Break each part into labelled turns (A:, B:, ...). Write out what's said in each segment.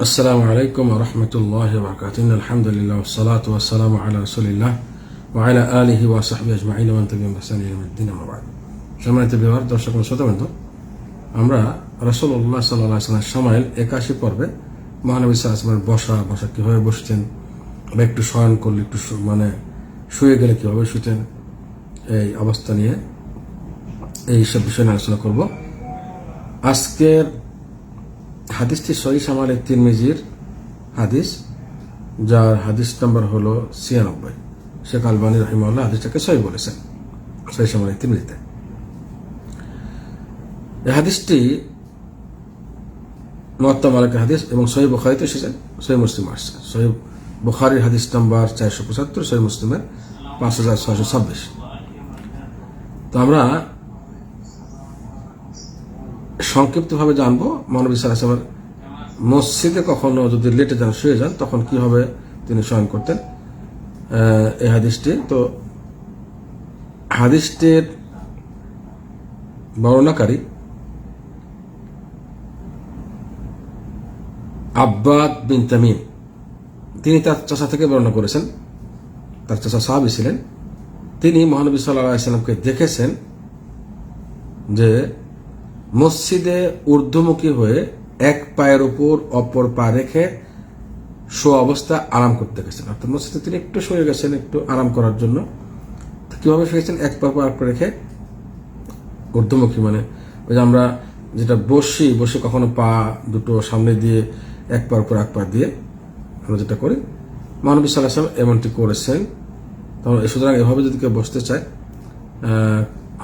A: আসসালামু আলাইকুম রহমতুল্লাহ বরকাতিন আলহামদুলিল্লাহ সালাত ওয়াসালাম আলা রসুলিল্লাহ ওয়ালা আলহি ওয়াসাহবি আজমাইন ওয়ান তাবিম হাসানুদ্দিন আমাবাদ সম্মানিত বিভাগ দর্শক শ্রোতাবন্ধু আমরা রসুল্লাহ সাল্লাহ সাল্লাম সময়ের একাশি পর্বে মহানবী সাল্লাহ বসা বসা কীভাবে বসতেন, বা একটু শয়ন করলে একটু মানে শুয়ে গেলে কীভাবে শুতেন, এই অবস্থা নিয়ে এইসব বিষয় নিয়ে আলোচনা করব। আজকের হাদিসটি সহি সামালের তিরমিজির হাদিস, যার হাদিস নাম্বার হলো ছিয়ানব্বই। শেখ আলবানী রহিমাল্লাহ হাদিসটাকে সহি বলেছেন, সহি সামালের তিরমিজিতে এই হাদিসটি মহাত্মা মালিকের হাদিস এবং সহি বুখারিতে এসেছেন সহি মুসলিম আসছে। সহি বুখারির হাদিস নাম্বার চারশো পঁচাত্তর, সহি মুসলিমের পাঁচ হাজার ছয়শো ছাব্বিশ। তো আমরা সংক্ষিপ্তভাবে জানব। মহানবী সাল্লামের মসজিদে কখনো যদি লেটে যান, শুয়ে যান, তখন কীভাবে তিনি শয়ন করতেন? এই হাদিসটি। তো হাদিসটির বর্ণনাকারী আব্বাদ বিন তামিম। তিনি তার চাষা থেকে বর্ণনা করেছেন। তার চাষা সাহাবি ছিলেন। তিনি মহানবী সাল্লাহ সাল্লামকে দেখেছেন যে মসজিদে ঊর্ধ্বমুখী হয়ে এক পায়ের উপর অপর পা রেখে শো অবস্থা আরাম করতে গেছেন। অর্থাৎ মসজিদে তিনি একটু শুয়ে গেছেন, একটু আরাম করার জন্য। কীভাবে শুয়েছেন এক পা পা রেখে ঊর্ধ্বমুখী মানে ওই যে আমরা যেটা বসি, বসে কখনো পা দুটো সামনে দিয়ে, এক পার উপর এক পা দিয়ে আমরা যেটা করি, মহানবী সাল্লাহ এমনটি করেছেন। তখন সুতরাং এভাবে যদি কেউ বসতে চায়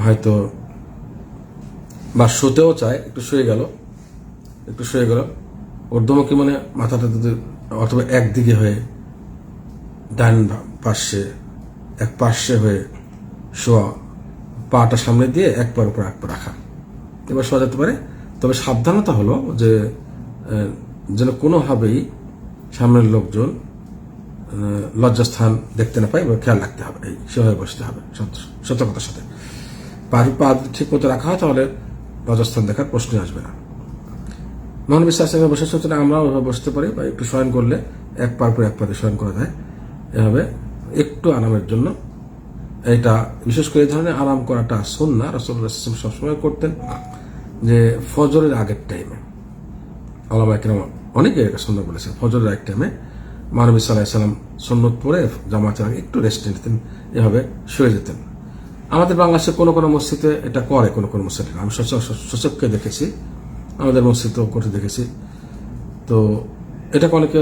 A: হয়তো বা শুতেও চায়, একটু শুয়ে গেল, একটু শুয়ে গেল। ঊর্ধ্বমুখী মানে মাথাটা অথবা একদিকে হয়ে ডান পার্শ্বে এক পার্শ্বে হয়ে শোয়া, পাটা সামনে দিয়ে এক পার উপর, এক পা রাখা। এবার শোয়া যেতে পারে। তবে সাবধানতা হলো যে যেন কোনোভাবেই সামনের লোকজন লজ্জাস্থান দেখতে না পায় বা খেয়াল রাখতে হবে। এই, সেভাবে বসতে হবে সত- সতর্কতার সাথে। পা ঠিক মতো রাখা হয় তাহলে লজ্জাস্থান দেখার প্রশ্ন আসবে না। মহানবী সাহসের বসে সূচনা আমরাও এভাবে বসতে পারি বা একটু শয়ন করলে এক পার করে এক পাতে শয়ন করা যায়। এভাবে একটু আরামের জন্য। এটা বিশেষ করে এই ধরনের আরাম করাটা সুন্না রসুল্লাহ ইসলাম সবসময় করতেন যে ফজরের আগের টাইমে আল্লাহ একরাম অনেকে এটা সুন্দর বলেছেন, ফজরের এক টাইমে মানবী সাল্লাহ সাল্লাম সন্ন্যত পরে জামাতের আগে একটু রেস্ট নিতেন, এভাবে শুয়ে যেতেন। আমাদের বাংলাদেশে কোনো কোনো মসজিদে এটা করে, কোনো কোনো মসজিদে আমি সচককে দেখেছি। আমাদের মসজিদেও করতে দেখেছি। তো এটাকে অনেকে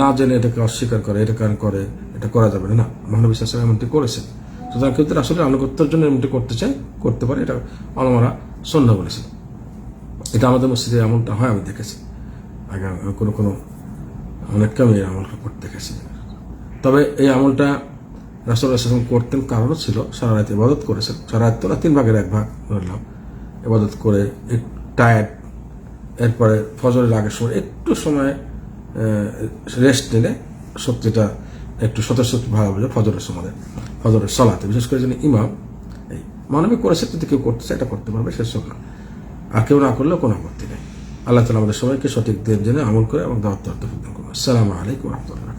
A: না জেনে এটাকে অস্বীকার করে, এটা কারণ করে, এটা করা যাবে না। মহানবী সাল্লাম এমনটি করেছেন। সুতরাং যদি আসলে আনুগত্যের জন্য এমনটি করতে চায়, করতে পারে, এটা অলমারা সন্ধ্যা বলেছিল এটা আমাদের মসজিদে এমনটা হয়, আমি দেখেছি। আগে কোনো কোনো অনেককে আমি আমলটা করতে দেখেছি তবে এই আমলটা রাসুল আসলাম করতেন কারণও ছিল সারা রাত ইবাদত করেছেন। সারা রাত তো না, তিন ভাগের এক ভাগ ধরলাম। ইবাদত করে একটু টায়ার্ড এরপরে ফজরের আগের সময় একটু সময় রেস্ট নিলে শক্তিটা একটু সতর্ক ভালো হবে ফজরের সময়, ফজরের সলাতে। বিশেষ করে যিনি ইমাম, এই মানবিক করেছে, যদি কেউ করতে চায় এটা করতে পারবে শেষ না। আর কেউ না করলেও কোনো আপত্তি নেই। আল্লাহ তালা আমাদের সবাইকে সঠিক দিন জেনে আমল করে এবং দাওয়াত আসসালামু আলাইকুম রহমতুল্লাহ।